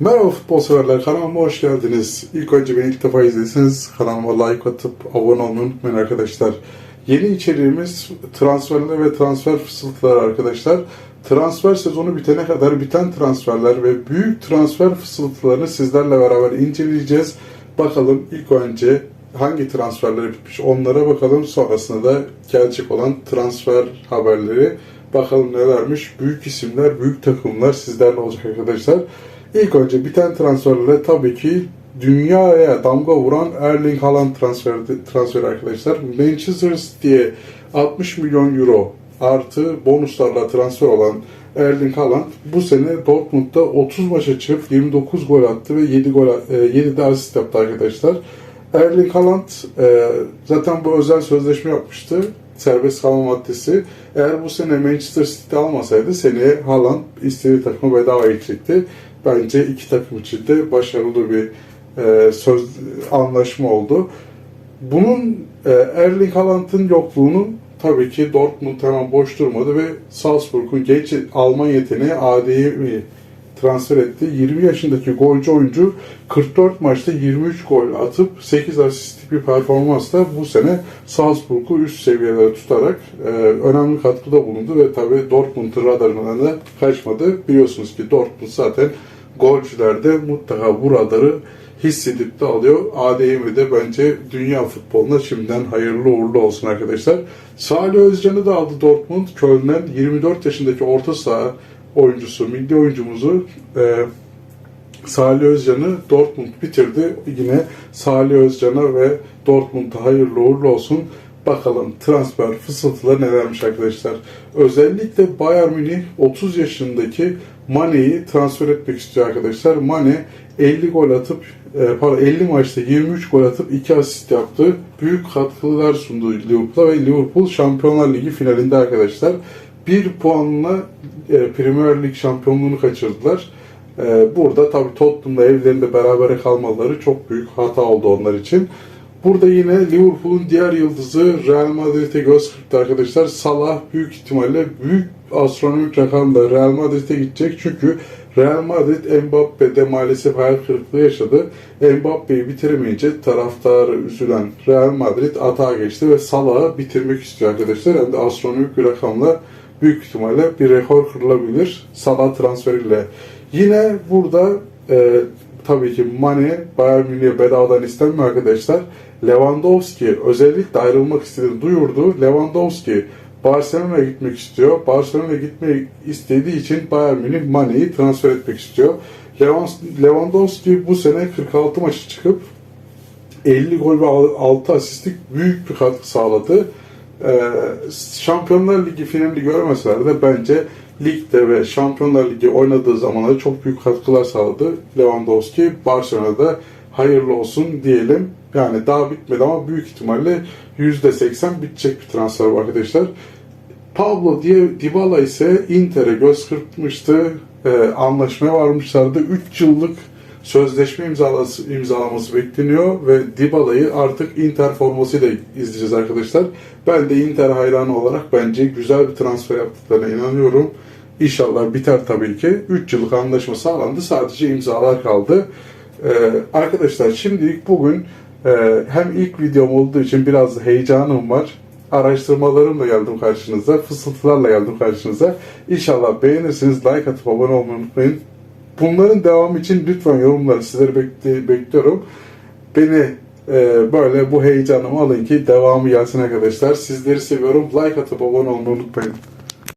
Merhaba futbol severler, kanalıma hoş geldiniz. İlk önce beni ilk defa izlediyseniz kanalıma like atıp abone olmayı unutmayın arkadaşlar. Yeni içeriğimiz transferler ve transfer fısıltıları arkadaşlar. Transfer sezonu bitene kadar biten transferler ve büyük transfer fısıltılarını sizlerle beraber inceleyeceğiz. Bakalım ilk önce hangi transferleri bitmiş onlara bakalım. Sonrasında da gelecek olan transfer haberleri bakalım nelermiş. Büyük isimler, büyük takımlar sizlerle olacak arkadaşlar. İlk önce biten transferlere tabii ki dünyaya damga vuran Erling Haaland transferi, transferi arkadaşlar. Manchester City'ye 60 milyon euro artı bonuslarla transfer olan Erling Haaland bu sene Dortmund'da 30 maça çıkıp 29 gol attı ve 7 gol e, 7 de asist yaptı arkadaşlar. Erling Haaland e, zaten bu özel sözleşme yapmıştı. Serbest kalma maddesi. Eğer bu sene Manchester City almasaydı seneye Haaland istediği takıma bedava gidecekti. Bence iki takım için de başarılı bir e, söz anlaşma oldu. Bunun e, Erling Haaland'ın yokluğunu tabii ki Dortmund hemen boş durmadı ve Salzburg'un genç Alman yeteneği AD'yi transfer etti. 20 yaşındaki golcü oyuncu 44 maçta 23 gol atıp 8 asistlik bir performansla bu sene Salzburg'u üst seviyelere tutarak e, önemli katkıda bulundu ve tabii Dortmund'un radarından da kaçmadı. Biliyorsunuz ki Dortmund zaten golcülerde mutlaka bu radarı hissedip de alıyor. ADM'i de bence dünya futboluna şimdiden hayırlı uğurlu olsun arkadaşlar. Salih Özcan'ı da aldı Dortmund. Köln'den 24 yaşındaki orta saha oyuncusu, milli oyuncumuzu e, Salih Özcan'ı Dortmund bitirdi. Yine Salih Özcan'a ve Dortmund'a hayırlı uğurlu olsun. Bakalım transfer fısıltıları nelermiş arkadaşlar. Özellikle Bayern Münih 30 yaşındaki Mane'yi transfer etmek istiyor arkadaşlar. Mane 50 gol atıp e, pardon 50 maçta 23 gol atıp 2 asist yaptı. Büyük katkılar sundu Liverpool'a ve Liverpool Şampiyonlar Ligi finalinde arkadaşlar. Bir puanla e, Premier Lig şampiyonluğunu kaçırdılar. E, burada tabii Tottenham'la evlerinde berabere kalmaları çok büyük hata oldu onlar için. Burada yine Liverpool'un diğer yıldızı Real Madrid'e göz kırptı arkadaşlar. Salah büyük ihtimalle büyük astronomik rakamda Real Madrid'e gidecek. Çünkü Real Madrid Mbappe'de maalesef hayal kırıklığı yaşadı. Mbappe'yi bitiremeyince taraftarı üzülen Real Madrid atağa geçti ve Salah'ı bitirmek istiyor arkadaşlar. Hem de astronomik bir rakamla büyük ihtimalle bir rekor kırılabilir Salah transferiyle. Yine burada e, tabii ki Mane Bayern Münih'e bedavadan istenmiyor arkadaşlar. Lewandowski özellikle ayrılmak istediğini duyurdu. Lewandowski Barcelona'ya gitmek istiyor. Barcelona'ya gitmeyi istediği için Bayern Münih Mane'yi transfer etmek istiyor. Lewandowski bu sene 46 maçı çıkıp 50 gol ve 6 asistlik büyük bir katkı sağladı. Ee, Şampiyonlar Ligi finalini görmeseler de bence ligde ve Şampiyonlar Ligi oynadığı zamanlarda çok büyük katkılar sağladı Lewandowski. Barcelona'da hayırlı olsun diyelim. Yani daha bitmedi ama büyük ihtimalle %80 bitecek bir transfer var arkadaşlar. Pablo Dybala ise Inter'e göz kırpmıştı. Ee, anlaşmaya varmışlardı. 3 yıllık sözleşme imzalaması, imzalaması bekleniyor ve Dybala'yı artık Inter formasıyla izleyeceğiz arkadaşlar. Ben de Inter hayranı olarak bence güzel bir transfer yaptıklarına inanıyorum. İnşallah biter tabii ki. 3 yıllık anlaşma sağlandı. Sadece imzalar kaldı. Ee, arkadaşlar şimdilik bugün e, hem ilk videom olduğu için biraz heyecanım var. Araştırmalarımla geldim karşınıza. Fısıltılarla geldim karşınıza. İnşallah beğenirsiniz. Like atıp abone olmayı unutmayın. Bunların devamı için lütfen yorumları sizleri bekli- bekliyorum. Beni e, böyle bu heyecanımı alın ki devamı gelsin arkadaşlar. Sizleri seviyorum. Like atıp abone olmayı unutmayın.